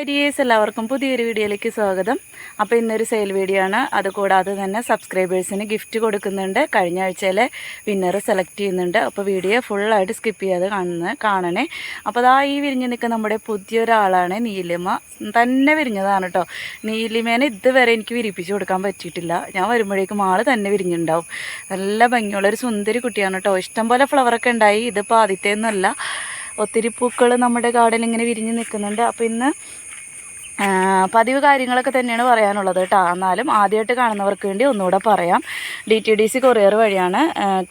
ഹരിയേസ് എല്ലാവർക്കും പുതിയൊരു വീഡിയോയിലേക്ക് സ്വാഗതം. അപ്പോൾ ഇന്നൊരു സെയിൽ വീഡിയോ ആണ്. അതുകൂടാതെ തന്നെ സബ്സ്ക്രൈബേഴ്സിന് ഗിഫ്റ്റ് കൊടുക്കുന്നുണ്ട്. കഴിഞ്ഞ ആഴ്ചയിലെ വിന്നർ സെലക്ട് ചെയ്യുന്നുണ്ട്. അപ്പോൾ വീഡിയോ ഫുള്ളായിട്ട് സ്കിപ്പ് ചെയ്യാതെ കാണുന്ന കാണണേ. അപ്പോൾ അതാ ഈ വിരിഞ്ഞ് നിൽക്കുന്ന നമ്മുടെ പുതിയൊരാളാണ് നീലിമ. തന്നെ വിരിഞ്ഞതാണ് കേട്ടോ. നീലിമേനെ ഇതുവരെ എനിക്ക് വിരിപ്പിച്ച് കൊടുക്കാൻ പറ്റിയിട്ടില്ല. ഞാൻ വരുമ്പോഴേക്കും ആൾ തന്നെ വിരിഞ്ഞിട്ടുണ്ടാവും നല്ല ഭംഗിയുള്ളൊരു സുന്ദരി കുട്ടിയാണ് കേട്ടോ. ഇഷ്ടംപോലെ ഫ്ലവറൊക്കെ ഉണ്ടായി. ഇതിപ്പോൾ ആദ്യത്തെ ഒത്തിരി പൂക്കൾ നമ്മുടെ ഗാർഡനിൽ ഇങ്ങനെ വിരിഞ്ഞ് നിൽക്കുന്നുണ്ട്. അപ്പോൾ ഇന്ന് പതിവ് കാര്യങ്ങളൊക്കെ തന്നെയാണ് പറയാനുള്ളത് കേട്ടോ. എന്നാലും ആദ്യമായിട്ട് കാണുന്നവർക്ക് വേണ്ടി ഒന്നുകൂടെ പറയാം. D T D C courier വഴിയാണ്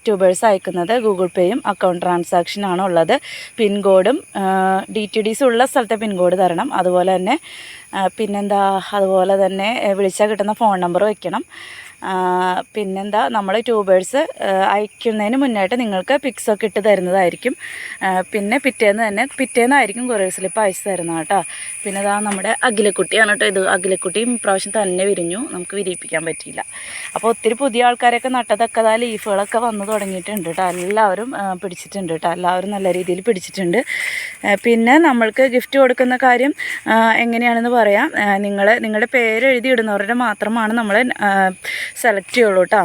ട്യൂബേഴ്സ് അയക്കുന്നത്. ഗൂഗിൾ പേയും അക്കൗണ്ട് ട്രാൻസാക്ഷനാണ് ഉള്ളത്. പിൻകോഡും ഡി ടി ഡി സി ഉള്ള സ്ഥലത്തെ പിൻകോഡ് തരണം. അതുപോലെ തന്നെ പിന്നെന്താ അതുപോലെ തന്നെ വിളിച്ചാൽ കിട്ടുന്ന ഫോൺ നമ്പർ വയ്ക്കണം പിന്നെന്താ നമ്മൾ ട്യൂബേഴ്സ് അയക്കുന്നതിന് മുന്നായിട്ട് നിങ്ങൾക്ക് പിക്സൊക്കെ ഇട്ട് തരുന്നതായിരിക്കും. പിന്നെ പിറ്റേന്ന് തന്നെ പിറ്റേന്നായിരിക്കും കൊറിയർ സ്ലിപ്പ് അയച്ചു തരുന്നത് കേട്ടോ. പിന്നെ ഇതാ നമ്മുടെ അഖിലക്കുട്ടിയാണ് കേട്ടോ ഇത്. അഖിലക്കുട്ടിയും ഇപ്രാവശ്യം തന്നെ വിരിഞ്ഞു. നമുക്ക് വിരിയിപ്പിക്കാൻ പറ്റിയില്ല. അപ്പോൾ ഒത്തിരി പുതിയ ആൾക്കാരൊക്കെ നട്ടതൊക്കെ അതാ ലീഫുകളൊക്കെ വന്നു തുടങ്ങിയിട്ടുണ്ട് കേട്ടോ. എല്ലാവരും പിടിച്ചിട്ടുണ്ട് കേട്ടോ. എല്ലാവരും നല്ല രീതിയിൽ പിടിച്ചിട്ടുണ്ട്. പിന്നെ നമ്മൾക്ക് ഗിഫ്റ്റ് കൊടുക്കുന്ന കാര്യം എങ്ങനെയാണെന്ന് പറയാം. നിങ്ങൾ നിങ്ങളുടെ പേര് എഴുതി ഇടുന്നവരുടെ മാത്രമാണ് നമ്മൾ സെലക്ട് ചെയ്യുള്ളൂ കേട്ടോ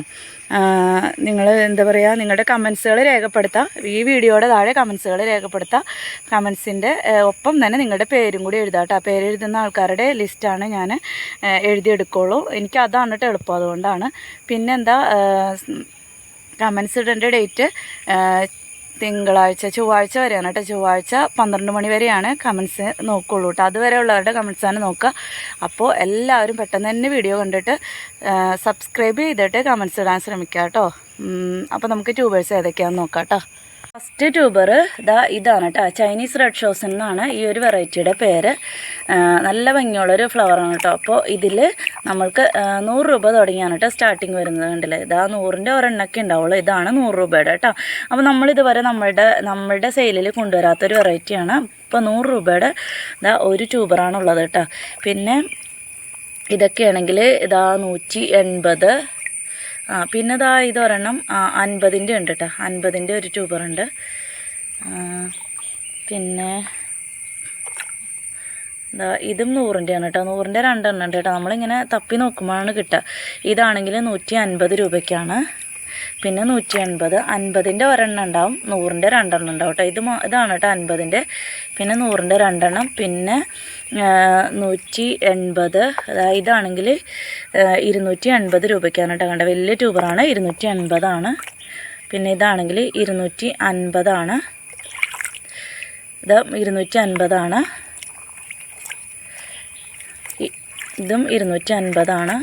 നിങ്ങൾ എന്താ പറയുക നിങ്ങളുടെ കമൻസുകൾ രേഖപ്പെടുത്താം. ഈ വീഡിയോയുടെ താഴെ കമൻസുകൾ രേഖപ്പെടുത്താം. കമൻസിന്റെ ഒപ്പം തന്നെ നിങ്ങളുടെ പേരും കൂടി എഴുതാം കേട്ടോ പേര് എഴുതുന്ന ആൾക്കാരുടെ ലിസ്റ്റാണ് ഞാൻ എഴുതിയെടുക്കുള്ളൂ. എനിക്ക് അതാണ് കേട്ടോ എളുപ്പം അതുകൊണ്ടാണ്. പിന്നെന്താ കമൻസ് ഇടേണ്ട ഡേറ്റ് തിങ്കളാഴ്ച ചൊവ്വാഴ്ച വരെയാണ് കേട്ടോ. ചൊവ്വാഴ്ച പന്ത്രണ്ട് മണി വരെയാണ് കമൻസ് നോക്കുള്ളൂ കേട്ടോ. അതുവരെ ഉള്ളവരുടെ കമൻസാണ് നോക്കുക. അപ്പോൾ എല്ലാവരും പെട്ടെന്ന് തന്നെ വീഡിയോ കണ്ടിട്ട് സബ്സ്ക്രൈബ് ചെയ്തിട്ട് കമൻസ് ഇടാൻ ശ്രമിക്കുക കേട്ടോ. അപ്പോൾ നമുക്ക് ട്യൂബേഴ്സ് ഏതൊക്കെയാണെന്ന് നോക്കാം കേട്ടോ. ഫസ്റ്റ് ട്യൂബർ ഇതാ ഇതാണ് കേട്ടോ ചൈനീസ് റെഡ് ഷോസൺ എന്നാണ് ഈ ഒരു വെറൈറ്റിയുടെ പേര്. നല്ല ഭംഗിയുള്ളൊരു ഫ്ലവറാണ് കേട്ടോ അപ്പോൾ ഇതിൽ നമ്മൾക്ക് നൂറ് രൂപ തുടങ്ങിയാണ് കേട്ടോ സ്റ്റാർട്ടിങ് വരുന്നത് കണ്ടില്ലേ? ഇതാ നൂറിന്റെ ഒരെണ്ണൊക്കെ ഉണ്ടാവുള്ളൂ. ഇതാണ് നൂറ് രൂപയുടെ കേട്ടോ അപ്പോൾ നമ്മളിതുവരെ നമ്മളുടെ നമ്മളുടെ സെയിലിൽ കൊണ്ടുവരാത്തൊരു വെറൈറ്റിയാണ്. ഇപ്പോൾ നൂറ് രൂപയുടെ ഇതാ ഒരു ട്യൂബറാണുള്ളത് കേട്ടോ പിന്നെ ഇതൊക്കെയാണെങ്കിൽ ഇതാ നൂറ്റി എൺപത് ആ പിന്നെ ഇതാ ഇതൊരെണ്ണം അൻപതിന്റെ ഉണ്ട് കേട്ടോ അൻപതിന്റെ ഒരു ട്യൂബറുണ്ട് പിന്നെ എന്താ ഇതും നൂറിന്റെയാണ് കേട്ടോ നൂറിന്റെ രണ്ടെണ്ണം ഉണ്ട് കേട്ടോ നമ്മളിങ്ങനെ തപ്പി നോക്കുമ്പോഴാണ് കിട്ടുക. ഇതാണെങ്കിൽ നൂറ്റി അൻപത് രൂപയ്ക്കാണ്. പിന്നെ നൂറ്റി എൺപത് അൻപതിന്റെ ഒരെണ്ണം ഉണ്ടാവും. നൂറിന്റെ രണ്ടെണ്ണം ഉണ്ടാവും കേട്ടോ. ഇത് ഇതാണ് കേട്ടോ അൻപതിന്റെ. പിന്നെ നൂറിന്റെ രണ്ടെണ്ണം. പിന്നെ നൂറ്റി എൺപത് അതായത് ഇതാണെങ്കിൽ ഇരുന്നൂറ്റി എൺപത് രൂപയ്ക്കാണ് കേട്ടോ കണ്ട വലിയ ട്യൂബറാണ്. ഇരുന്നൂറ്റി എൺപതാണ് പിന്നെ ഇതാണെങ്കിൽ ഇരുന്നൂറ്റി അൻപതാണ് ഇത് ഇരുന്നൂറ്റി അൻപതാണ് ഇതും ഇരുന്നൂറ്റി അൻപതാണ്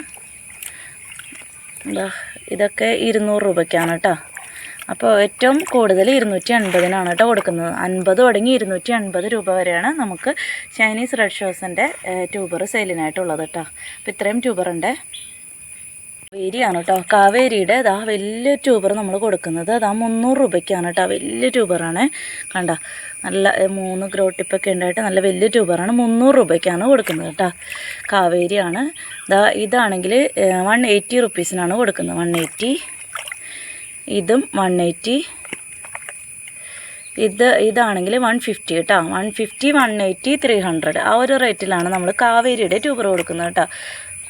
എന്താ ഇതൊക്കെ ഇരുന്നൂറ് രൂപയ്ക്കാണ് കേട്ടോ അപ്പോൾ ഏറ്റവും കൂടുതൽ ഇരുന്നൂറ്റി അൻപതിനാണ് കേട്ടോ കൊടുക്കുന്നത്. അൻപത് തുടങ്ങി ഇരുന്നൂറ്റി അൻപത് രൂപ വരെയാണ് നമുക്ക് ചൈനീസ് റെഡ് ഷോസിന്റെ ട്യൂബർ സെയിലിനായിട്ടുള്ളത് കേട്ടോ അപ്പോൾ ഇത്രയും ട്യൂബറുണ്ട് കാവേരിയാണ് കേട്ടോ കാവേരിയുടെ ഇതാ വലിയ ട്യൂബർ നമ്മൾ കൊടുക്കുന്നത്. അതാ മുന്നൂറ് രൂപയ്ക്കാണ് കേട്ടോ. വലിയ ട്യൂബറാണ്. കണ്ട? നല്ല മൂന്ന് ഗ്രോ ടിപ്പൊക്കെ ഉണ്ടായിട്ട് നല്ല വലിയ ട്യൂബറാണ്. മുന്നൂറ് രൂപയ്ക്കാണ് കൊടുക്കുന്നത് കേട്ടോ. കാവേരിയാണ്. ഇതാ ഇതാണെങ്കിൽ വൺ എയ്റ്റി റുപ്പീസിനാണ് കൊടുക്കുന്നത്. വൺ എയ്റ്റി ഇതും വൺ എയ്റ്റി ഇത് ഇതാണെങ്കിൽ വൺ ഫിഫ്റ്റി കേട്ടോ. One fifty one eighty three hundred ആ ഒരു റേറ്റിലാണ് നമ്മൾ കാവേരിയുടെ ട്യൂബർ കൊടുക്കുന്നത് കേട്ടോ.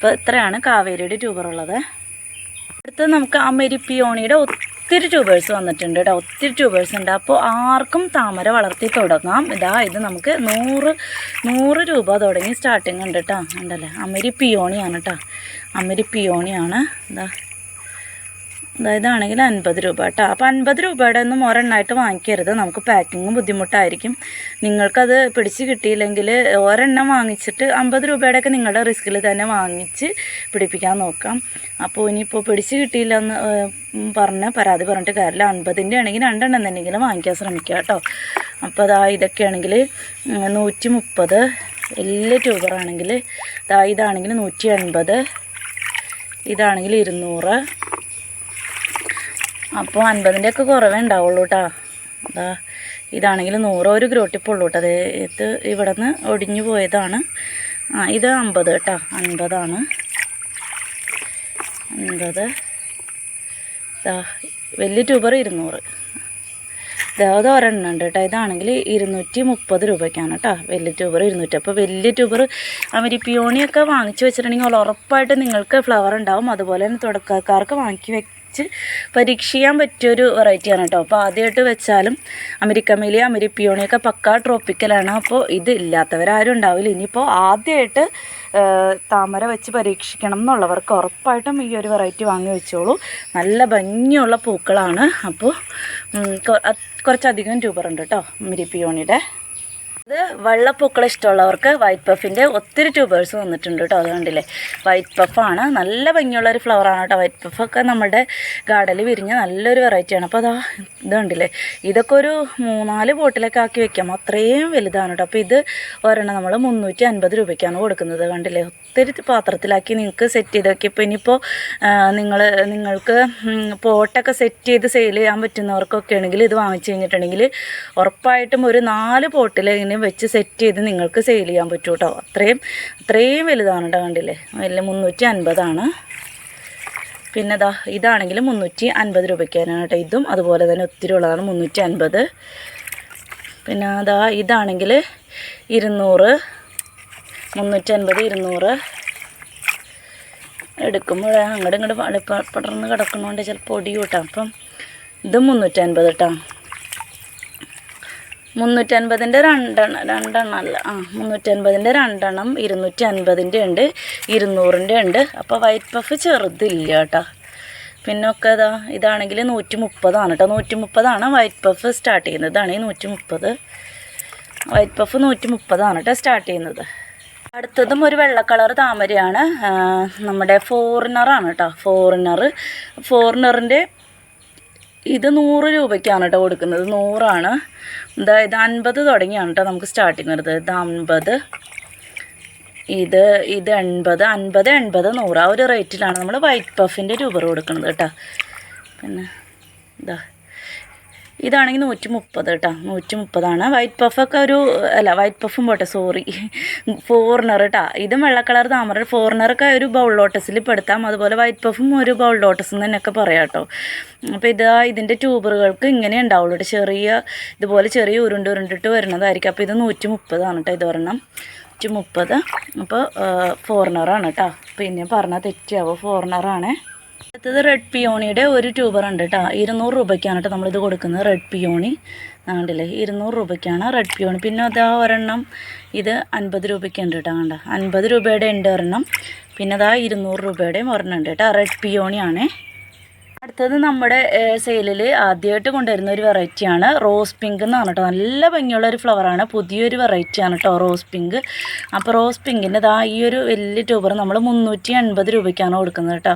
അപ്പോൾ ഇത്രയാണ് കാവേരിയുടെ ട്യൂബർ ഉള്ളത്. അടുത്ത് നമുക്ക് അമരിപ്പിയോണിയുടെ ഒത്തിരി ട്യൂബേഴ്സ് വന്നിട്ടുണ്ട് കേട്ടോ. ഒത്തിരി ട്യൂബേഴ്സ് ഉണ്ട്. അപ്പോൾ ആർക്കും താമര വളർത്തി തുടങ്ങാം. ഇതാ ഇത് നമുക്ക് നൂറ് നൂറ് രൂപ തുടങ്ങി സ്റ്റാർട്ടിങ് ഉണ്ട് കേട്ടോ. ഉണ്ടല്ലേ അമരിപ്പിയോണിയാണ് കേട്ടോ. അമരിപ്പിയോണിയാണ്. ഇതാ. ഇതാണെങ്കിൽ അൻപത് രൂപ കേട്ടോ. അപ്പോൾ അൻപത് രൂപയുടെ ഒന്നും ഒരെണ്ണമായിട്ട് വാങ്ങിക്കരുത്. നമുക്ക് പാക്കിങ്ങും ബുദ്ധിമുട്ടായിരിക്കും. നിങ്ങൾക്കത് പിടിച്ച് കിട്ടിയില്ലെങ്കിൽ ഒരെണ്ണം വാങ്ങിച്ചിട്ട് അമ്പത് രൂപയുടെയൊക്കെ നിങ്ങളുടെ റിസ്കിൽ തന്നെ വാങ്ങിച്ച് പിടിപ്പിക്കാൻ നോക്കാം. അപ്പോൾ ഇനിയിപ്പോൾ പിടിച്ച് കിട്ടിയില്ല എന്ന് പറഞ്ഞ പരാതി പറഞ്ഞിട്ട് കാര്യമില്ല. അൻപതിന്റെ ആണെങ്കിൽ രണ്ടെണ്ണം തന്നെങ്കിലും വാങ്ങിക്കാൻ ശ്രമിക്കുക കേട്ടോ. അപ്പോൾ അതാ ഇതൊക്കെയാണെങ്കിൽ നൂറ്റി മുപ്പത് വലിയ ട്യൂബറാണെങ്കിൽ ഇതാ ഇതാണെങ്കിൽ നൂറ്റി എൺപത് ഇതാണെങ്കിൽ ഇരുന്നൂറ്. അപ്പോൾ അൻപതിന്റെ ഒക്കെ കുറവേ ഉണ്ടാവുള്ളൂ കേട്ടോ അതാ ഇതാണെങ്കിൽ നൂറ് ഒരു ഗ്രോട്ടിപ്പുള്ളൂ കേട്ടോ. അത് ഇത് ഇവിടെ നിന്ന് ഒടിഞ്ഞു പോയതാണ്. ആ ഇത് അമ്പത് കേട്ടോ. അൻപതാണ്. അൻപത്. ഇതാ വലിയ ട്യൂബർ ഇരുന്നൂറ്. ഇതാവത് ഒരെണ്ണം ഉണ്ട് കേട്ടോ. ഇതാണെങ്കിൽ ഇരുന്നൂറ്റി മുപ്പത് രൂപയ്ക്കാണ് കേട്ടോ. വലിയ ട്യൂബർ ഇരുന്നൂറ്റി. അപ്പോൾ വലിയ ട്യൂബർ അവരി പിയോണിയൊക്കെ വാങ്ങിച്ചു വെച്ചിട്ടുണ്ടെങ്കിൽ ഉറപ്പായിട്ട് നിങ്ങൾക്ക് ഫ്ലവർ ഉണ്ടാവും. അതുപോലെ തന്നെ തുടക്കക്കാർക്ക് വാങ്ങി വെച്ച് പരീക്ഷിക്കാൻ പറ്റിയൊരു വെറൈറ്റിയാണ് കേട്ടോ. അപ്പോൾ ആദ്യമായിട്ട് വെച്ചാലും അമരിക്കമേലി അമരിപ്പിയോണിയൊക്കെ പക്ക ട്രോപ്പിക്കലാണ് അപ്പോൾ ഇത് ഇല്ലാത്തവരാരും ഉണ്ടാവില്ല. ഇനിയിപ്പോൾ ആദ്യമായിട്ട് താമര വെച്ച് പരീക്ഷിക്കണം എന്നുള്ളവർക്ക് ഉറപ്പായിട്ടും ഈ ഒരു വെറൈറ്റി വാങ്ങി വെച്ചോളൂ. നല്ല ഭംഗിയുള്ള പൂക്കളാണ്. അപ്പോൾ കുറച്ചധികം രൂപ ഉണ്ട് കേട്ടോ അമരിപ്പിയോണിയുടെ. ഇത് വെള്ളപ്പൂക്കളെ ഇഷ്ടമുള്ളവർക്ക് വൈറ്റ് പഫിന്റെ ഒത്തിരി ട്യൂബേഴ്സ് വന്നിട്ടുണ്ട് കേട്ടോ അത് കണ്ടില്ലേ? വൈറ്റ് പഫാണ്. നല്ല ഭംഗിയുള്ള ഒരു ഫ്ലവറാണ് കേട്ടോ വൈറ്റ് പഫൊക്കെ നമ്മുടെ ഗാർഡനിൽ വിരിഞ്ഞ നല്ലൊരു വെറൈറ്റിയാണ് അപ്പോൾ അതാ ഇത് കണ്ടില്ലേ? ഇതൊക്കെ ഒരു മൂന്നാൽ ബോട്ടിലൊക്കെ ആക്കി വെക്കാം. അത്രയും വലുതാണ് കേട്ടോ. അപ്പോൾ ഇത് ഒരെണ്ണം നമ്മൾ മുന്നൂറ്റി അൻപത് രൂപയ്ക്കാണ് കൊടുക്കുന്നത് കണ്ടില്ലേ? ഒത്തിരി പാത്രത്തിലാക്കി നിങ്ങൾക്ക് സെറ്റ് ചെയ്ത് വെക്കാം ഇപ്പോൾ ഇനിയിപ്പോൾ നിങ്ങൾ നിങ്ങൾക്ക് പോട്ടൊക്കെ സെറ്റ് ചെയ്ത് സെയിൽ ചെയ്യാൻ പറ്റുന്നവർക്കൊക്കെ ആണെങ്കിൽ ഇത് വാങ്ങിച്ചു കഴിഞ്ഞിട്ടുണ്ടെങ്കിൽ ഉറപ്പായിട്ടും ഒരു നാല് പോട്ടിൽ ഇങ്ങനെ വെച്ച് സെറ്റ് ചെയ്ത് നിങ്ങൾക്ക് സെയിൽ ചെയ്യാൻ പറ്റും കേട്ടോ അത്രയും അത്രയും വലുതാണ് കേട്ടോ കണ്ടില്ലേ? വലിയ മുന്നൂറ്റി അൻപതാണ് പിന്നെ ദാ ഇതാണെങ്കിൽ മുന്നൂറ്റി അൻപത് രൂപയ്ക്കാണ് കേട്ടോ ഇതും. അതുപോലെ തന്നെ ഒത്തിരി ഉള്ളതാണ് മുന്നൂറ്റി അൻപത് പിന്നെ അതാ ഇതാണെങ്കിൽ ഇരുന്നൂറ്. മുന്നൂറ്റി അൻപത് ഇരുന്നൂറ് എടുക്കുമ്പോൾ അങ്ങോട്ട് ഇങ്ങോട്ട് പടർന്ന് കിടക്കുന്നതുകൊണ്ട് ചിലപ്പോൾ ഒടി കൂട്ടാം അപ്പം ഇത് മുന്നൂറ്റൻപത് കേട്ടോ മുന്നൂറ്റൻപതിന്റെ രണ്ടെണ്ണം രണ്ടെണ്ണം അല്ല. ആ മുന്നൂറ്റൻപതിന്റെ രണ്ടെണ്ണം ഇരുന്നൂറ്റി അൻപതിന്റെ ഉണ്ട് ഇരുന്നൂറിന്റെ ഉണ്ട്. അപ്പോൾ വൈറ്റ് പഫ് ചെറുതില്ല കേട്ടോ പിന്നെ ഒക്കെ ഇതാ ഇതാണെങ്കിൽ നൂറ്റി മുപ്പതാണ് കേട്ടോ നൂറ്റി മുപ്പതാണ് വൈറ്റ് പഫ് സ്റ്റാർട്ട് ചെയ്യുന്നത്. ഇതാണ് ഈ നൂറ്റി മുപ്പത് വൈറ്റ് പഫ് നൂറ്റി മുപ്പതാണ് കേട്ടോ സ്റ്റാർട്ട് ചെയ്യുന്നത്. അടുത്തതും ഒരു വെള്ള കളർ താമരയാണ്. നമ്മുടെ ഫോറിനറാണ് കേട്ടോ ഫോറിനർ ഫോറിനറിന്റെ ഇത് നൂറ് രൂപയ്ക്കാണ് കേട്ടോ കൊടുക്കുന്നത്. നൂറാണ്. അതായത് അൻപത് തുടങ്ങിയാണ് കേട്ടോ നമുക്ക് സ്റ്റാർട്ടിങ് വരുന്നത്. ഇത് അൻപത്. ഇത് ഇത് എൺപത്. അൻപത് എൺപത് നൂറ്. ആ ഒരു റേറ്റിലാണ് നമ്മൾ വൈറ്റ് പഫിന്റെ രൂപ കൊടുക്കുന്നത് കേട്ടോ പിന്നെ ഇതാ. ഇതാണെങ്കിൽ നൂറ്റി മുപ്പത് കേട്ടോ നൂറ്റി മുപ്പതാണ് വൈറ്റ് പഫൊക്കെ ഒരു അല്ല വൈറ്റ് പഫും പോട്ടെ സോറി ഫോറിനർ കേട്ടോ ഇതും വെള്ള കളർ താമര. ഫോറിനറൊക്കെ ഒരു ബൗൾ ലോട്ടസിൽ പെടുത്താം അതുപോലെ വൈറ്റ് പഫും ഒരു ബൗൾ ലോട്ടസ് എന്ന് തന്നെയൊക്കെ പറയാം കേട്ടോ അപ്പോൾ ഇതാ ഇതിന്റെ ട്യൂബറുകൾക്ക് ഇങ്ങനെ ഉണ്ടാവുള്ളൂ ചെറിയ ഇതുപോലെ ചെറിയ ഉരുണ്ട് ഉരുണ്ടിട്ട് വരുന്നതായിരിക്കും. അപ്പോൾ ഇത് നൂറ്റി മുപ്പതാണ് കേട്ടോ ഇത് ഒരെണ്ണം. നൂറ്റി മുപ്പത് അപ്പോൾ ഫോറിനറാണ് കേട്ടോ പിന്നെ പറഞ്ഞാൽ തെറ്റിയാവോ. ഫോറിനറാണ് അടുത്തത് റെഡ് പിയോണിയുടെ ഒരു ട്യൂബർ ഉണ്ട് കേട്ടോ ഇരുന്നൂറ് രൂപയ്ക്കാണ് കേട്ടോ നമ്മളിത് കൊടുക്കുന്നത് റെഡ് പിയോണി കണ്ടില്ലേ ഇരുന്നൂറ് രൂപയ്ക്കാണ് റെഡ് പിയോണി പിന്നെ അതാ ഒരെണ്ണം ഇത് അൻപത് രൂപയ്ക്കുണ്ട് കേട്ടോ കണ്ട. അൻപത് രൂപയുടെ ഉണ്ട് ഒരെണ്ണം പിന്നെ അതാ ഇരുന്നൂറ് രൂപയുടെയും ഒരെണ്ണം ഉണ്ട് കേട്ടോ റെഡ് പിയോണിയാണേ അടുത്തത് നമ്മുടെ സെയിലിൽ ആദ്യമായിട്ട് കൊണ്ടുവരുന്ന ഒരു വെറൈറ്റിയാണ് റോസ് പിങ്ക് എന്ന് പറഞ്ഞിട്ട് നല്ല ഭംഗിയുള്ള ഒരു ഫ്ലവറാണ് പുതിയൊരു വെറൈറ്റിയാണ് കേട്ടോ റോസ് പിങ്ക് അപ്പോൾ റോസ് പിങ്കിന്റെ ദാ ഈ ഒരു വലിയ ട്യൂബർ നമ്മൾ മുന്നൂറ്റി എൺപത് രൂപയ്ക്കാണ് കൊടുക്കുന്നത് കേട്ടോ.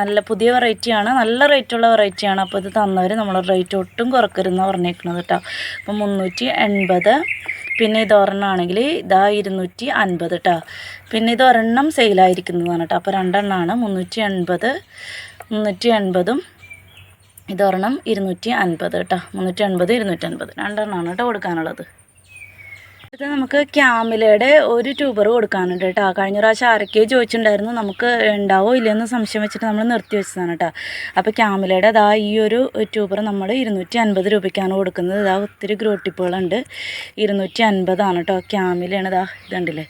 നല്ല പുതിയ വെറൈറ്റിയാണ് നല്ല റേറ്റുള്ള വെറൈറ്റിയാണ് അപ്പോൾ ഇത് തന്നവർ നമ്മൾ റേറ്റ് ഒട്ടും കുറക്കരുതെന്ന് പറഞ്ഞേക്കുന്നത് കേട്ടോ. അപ്പോൾ മുന്നൂറ്റി എൺപത് പിന്നെ ഇത് ഒരെണ്ണമാണെങ്കിൽ ഇതാ ഇരുന്നൂറ്റി അൻപത് കേട്ടോ. പിന്നെ ഇത് ഒരെണ്ണം സെയിലായിരിക്കുന്നതാണ് കേട്ടോ. അപ്പോൾ രണ്ടെണ്ണമാണ് മുന്നൂറ്റി എൺപത് മുന്നൂറ്റി എൺപതും ഇതൊരെണ്ണം ഇരുന്നൂറ്റി അൻപത് കേട്ടോ. മുന്നൂറ്റി അൻപത് ഇരുന്നൂറ്റി അൻപത് രണ്ടെണ്ണമാണ് കേട്ടോ കൊടുക്കാനുള്ളത്. ഇത് നമുക്ക് ക്യാമിലയുടെ ഒരു ട്യൂബർ കൊടുക്കാനുണ്ട് കേട്ടോ. കഴിഞ്ഞ പ്രാവശ്യം ആരൊക്കെയോ ചോദിച്ചിട്ടുണ്ടായിരുന്നു നമുക്ക് ഉണ്ടാവോ ഇല്ലയെന്ന് സംശയം വെച്ചിട്ട് നമ്മൾ നിർത്തി വെച്ചതാണ് കേട്ടോ. അപ്പോൾ ക്യാമിലയുടെ അതാ ഈ ഒരു ട്യൂബർ നമ്മൾ ഇരുന്നൂറ്റി അൻപത് രൂപയ്ക്കാണ് കൊടുക്കുന്നത്. ഇതാ ഒത്തിരി ഗ്രോട്ടിപ്പുകളുണ്ട്. ഇരുന്നൂറ്റി അൻപതാണ് കേട്ടോ. ക്യാമിലയാണ് ഇതാ ഇതുണ്ടല്ലേ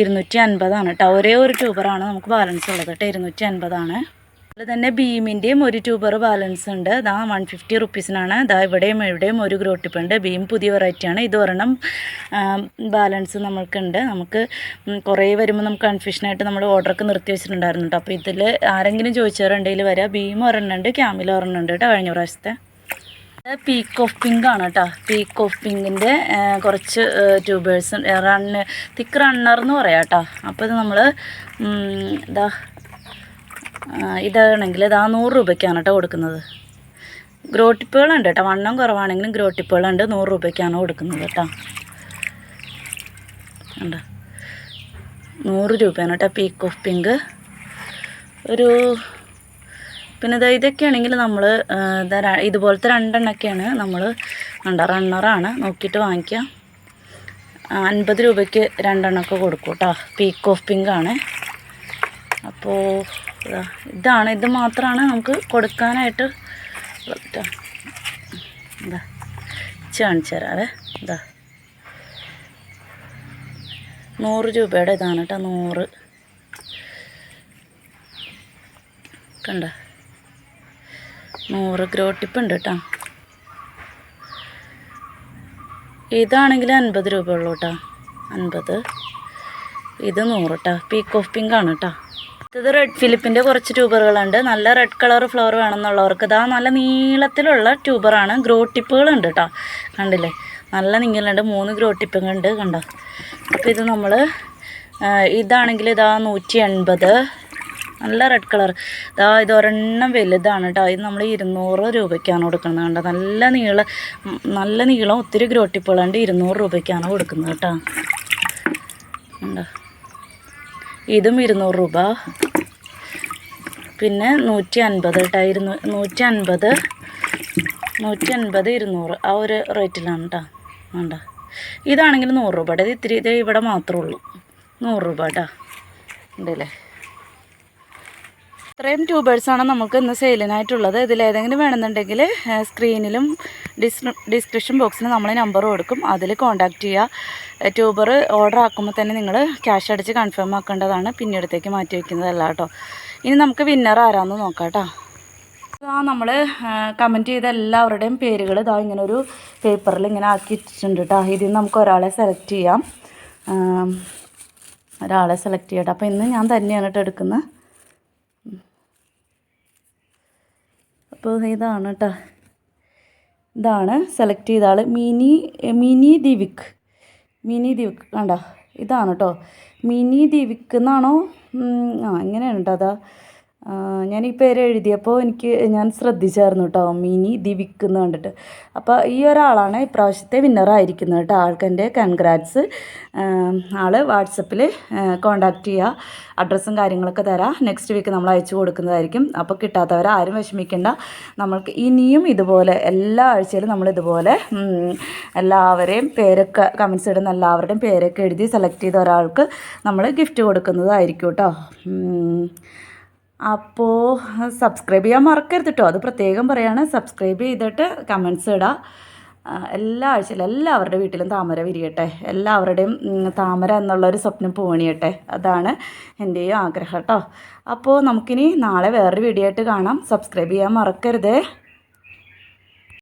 ഇരുന്നൂറ്റി അൻപതാണ് കേട്ടോ. ഒരേ ഒരു ട്യൂബറാണ് നമുക്ക് ബാലൻസ് ഉള്ളത് കേട്ടോ. ഇരുന്നൂറ്റി അൻപതാണ് അതുപോലെ തന്നെ ബീമിന്റെയും ഒരു ട്യൂബർ ബാലൻസ് ഉണ്ട്. ഇതാ വൺ ഫിഫ്റ്റി റുപ്പീസിനാണ് ഇതാ ഇവിടെയും ഇവിടെയും ഒരു ഗ്രോട്ടിപ്പുണ്ട് ബീം പുതിയ വെറൈറ്റിയാണ് ഇത് ഒരെണ്ണം ബാലൻസ് നമ്മൾക്കുണ്ട്. നമുക്ക് കുറേ വരുമ്പോൾ നമുക്ക് കൺഫ്യൂഷനായിട്ട് നമ്മൾ ഓർഡറൊക്കെ നിർത്തി വെച്ചിട്ടുണ്ടായിരുന്നു കേട്ടോ അപ്പോൾ ഇതിൽ ആരെങ്കിലും ചോദിച്ചവരുണ്ടെങ്കിൽ വരാം. ബീം ഒരെണ്ണം ഉണ്ട് ക്യാമിൽ ഒരെണ്ണം ഉണ്ട് കേട്ടോ കഴിഞ്ഞ പ്രാവശ്യത്തെ. പീക്ക് ഓഫ് പിങ്ക് ആണ് കേട്ടോ പീക്ക് ഓഫ് പിങ്കിന്റെ കുറച്ച് ട്യൂബേഴ്സ് റണ്ണ് തിക്ക് റണ്ണർ എന്ന് പറയാം കേട്ടോ അപ്പോൾ ഇത് നമ്മൾ ഇതാ ഇതാണെങ്കിൽ ഇതാ നൂറ് രൂപയ്ക്കാണ് കേട്ടോ കൊടുക്കുന്നത്. ഗ്രോട്ടിപ്പുകളുണ്ട് കേട്ടോ വണ്ണം കുറവാണെങ്കിലും ഗ്രോട്ടിപ്പുകളുണ്ട് നൂറ് രൂപയ്ക്കാണ് കൊടുക്കുന്നത് കേട്ടോ കണ്ടോ. നൂറ് രൂപയാണ് കേട്ടോ പീക്ക് ഓഫ് പിങ്ക് ഒരു പിന്നെ ഇതാ ഇതൊക്കെയാണെങ്കിൽ നമ്മൾ ഇതുപോലത്തെ രണ്ടെണ്ണമൊക്കെയാണ് നമ്മൾ കണ്ട റണ്ണറാണ് നോക്കിയിട്ട് വാങ്ങിക്കുക ആ, അൻപത് രൂപയ്ക്ക് രണ്ടെണ്ണമൊക്കെ കൊടുക്കും കേട്ടോ പീക്ക് ഓഫ് പിങ്ക് ആണ്. അപ്പോൾ ഇതാണ്. ഇത് മാത്രമാണ് നമുക്ക് കൊടുക്കാനായിട്ട് എന്താ കാണിച്ചു തരാവേ ഇതാ നൂറ് രൂപയുടെ ഇതാണ് കേട്ടോ നൂറ്. കണ്ട? നൂറ് ഗ്രോട്ടിപ്പ് ഉണ്ട് കേട്ടോ. ഇതാണെങ്കിൽ അൻപത് രൂപയുള്ളൂ കേട്ടോ. അൻപത്. ഇത് നൂറ് കേട്ടോ. പീക്ക് ഓഫ് പിങ്ക് ആണ് കേട്ടോ. ഇത് റെഡ് ഫിലിപ്പിന്റെ കുറച്ച് ട്യൂബറുകളുണ്ട് നല്ല റെഡ് കളർ ഫ്ലവർ വേണമെന്നുള്ളവർക്ക്. ഇതാ നല്ല നീളത്തിലുള്ള ട്യൂബറാണ് ഗ്രോ ടിപ്പുകളുണ്ട് കേട്ടോ കണ്ടില്ലേ? നല്ല നീളമുണ്ട്. മൂന്ന് ഗ്രോ ടിപ്പുകളുണ്ട് കണ്ടോ? അപ്പോൾ ഇത് നമ്മൾ ഇതാണെങ്കിൽ ഇതാ നൂറ്റി എൺപത് നല്ല റെഡ് കളർ ഇതാ ഇത് ഒരെണ്ണം വലുതാണ് കേട്ടോ ഇത് നമ്മൾ ഇരുന്നൂറ് രൂപയ്ക്കാണ് കൊടുക്കുന്നത് കണ്ടോ? നല്ല നീള നല്ല നീളം ഒത്തിരി ഗ്രോട്ടിപ്പുകളുണ്ട് ഇരുന്നൂറ് രൂപയ്ക്കാണ് കൊടുക്കുന്നത് കേട്ടോ കണ്ടോ? ഇതും ഇരുന്നൂറ് രൂപ. പിന്നെ നൂറ്റി അൻപത് കേട്ടോ ഇരുന്നൂ നൂറ്റി അൻപത് നൂറ്റി അൻപത് ഇരുന്നൂറ്. ആ ഒരു റേറ്റിലാണ് കേട്ടോ വേണ്ട. ഇതാണെങ്കിൽ നൂറ് രൂപയുടെ. ഇത് ഇത്തിരി ഇത് ഇവിടെ മാത്രമേ ഉള്ളൂ. നൂറ് രൂപ കേട്ടോ ഉണ്ടല്ലേ? ഇത്രയും ട്യൂബേഴ്സാണ് നമുക്ക് ഇന്ന് സെയിലിനായിട്ടുള്ളത്. ഇതിലേതെങ്കിലും വേണമെന്നുണ്ടെങ്കിൽ സ്ക്രീനിലും ഡിസ് ഡിസ്ക്രിപ്ഷൻ ബോക്സിൽ നമ്മൾ നമ്പർ കൊടുക്കും. അതിൽ കോൺടാക്റ്റ് ചെയ്യുക ട്യൂബർ ഓർഡർ ആക്കുമ്പോൾ തന്നെ നിങ്ങൾ ക്യാഷ് അടിച്ച് കൺഫേം ആക്കേണ്ടതാണ്. പിന്നീടത്തേക്ക് മാറ്റി വയ്ക്കുന്നതല്ല കേട്ടോ. ഇനി നമുക്ക് വിന്നർ ആരാന്ന് നോക്കാം കേട്ടോ. ഇതാ നമ്മൾ കമന്റ് ചെയ്ത എല്ലാവരുടെയും പേരുകൾ ഇതാ ഇങ്ങനെ ഒരു പേപ്പറിൽ ഇങ്ങനെ ആക്കി ഇട്ടിട്ടുണ്ട് കേട്ടോ. ഇതിൽ നമുക്ക് ഒരാളെ സെലക്ട് ചെയ്യാം. ഒരാളെ സെലക്ട് ചെയ്യട്ടെ അപ്പോൾ ഇന്ന് ഞാൻ തന്നെയാണ് കേട്ടോ എടുക്കുന്നത്. അപ്പോൾ ഇതാണ് കേട്ടോ ഇതാണ് സെലക്ട് ചെയ്ത ആൾ മിനി മിനി ദിവിക്. മിനി ദിവിക് കണ്ട? ഇതാണ് കേട്ടോ മിനി ദിവിക് എന്നാണോ? ആ ഇങ്ങനെയാണ് കേട്ടോ അതാ. ഞാൻ ഈ പേര് എഴുതിയപ്പോൾ എനിക്ക് ഞാൻ ശ്രദ്ധിച്ചായിരുന്നു കേട്ടോ മിനി ദിവിക് എന്ന് കണ്ടിട്ട്. അപ്പോൾ ഈ ഒരാളാണ് ഇപ്രാവശ്യത്തെ വിന്നറായിരിക്കുന്നത് കേട്ടോ ആൾക്ക് എന്റെ കൺഗ്രാറ്റ്സ് ആൾ വാട്സപ്പിൽ കോണ്ടാക്ട് ചെയ്യുക അഡ്രസ്സും കാര്യങ്ങളൊക്കെ തരാം. നെക്സ്റ്റ് വീക്ക് നമ്മൾ അയച്ചു കൊടുക്കുന്നതായിരിക്കും. അപ്പോൾ കിട്ടാത്തവർ ആരും വിഷമിക്കേണ്ട. നമ്മൾക്ക് ഇനിയും ഇതുപോലെ എല്ലാ ആഴ്ചയിലും നമ്മൾ ഇതുപോലെ എല്ലാവരെയും പേരൊക്കെ കമൻസ് ഇടുന്ന എല്ലാവരുടെയും പേരൊക്കെ എഴുതി സെലക്ട് ചെയ്ത ഒരാൾക്ക് നമ്മൾ ഗിഫ്റ്റ് കൊടുക്കുന്നതായിരിക്കും കേട്ടോ. അപ്പോൾ സബ്സ്ക്രൈബ് ചെയ്യാൻ മറക്കരുത് കേട്ടോ അത് പ്രത്യേകം പറയാണ്. സബ്സ്ക്രൈബ് ചെയ്തിട്ട് കമൻസ് ഇടുക ആ, എല്ലാ ആഴ്ചയിലും എല്ലാവരുടെ വീട്ടിലും താമര വിരിയട്ടെ. എല്ലാവരുടെയും താമര എന്നുള്ളൊരു സ്വപ്നം പൂവണിയട്ടെ. അതാണ് എന്റെയും ആഗ്രഹം കേട്ടോ അപ്പോൾ നമുക്കിനി നാളെ വേറൊരു വീഡിയോ ആയിട്ട് കാണാം. സബ്സ്ക്രൈബ് ചെയ്യാൻ മറക്കരുതേ.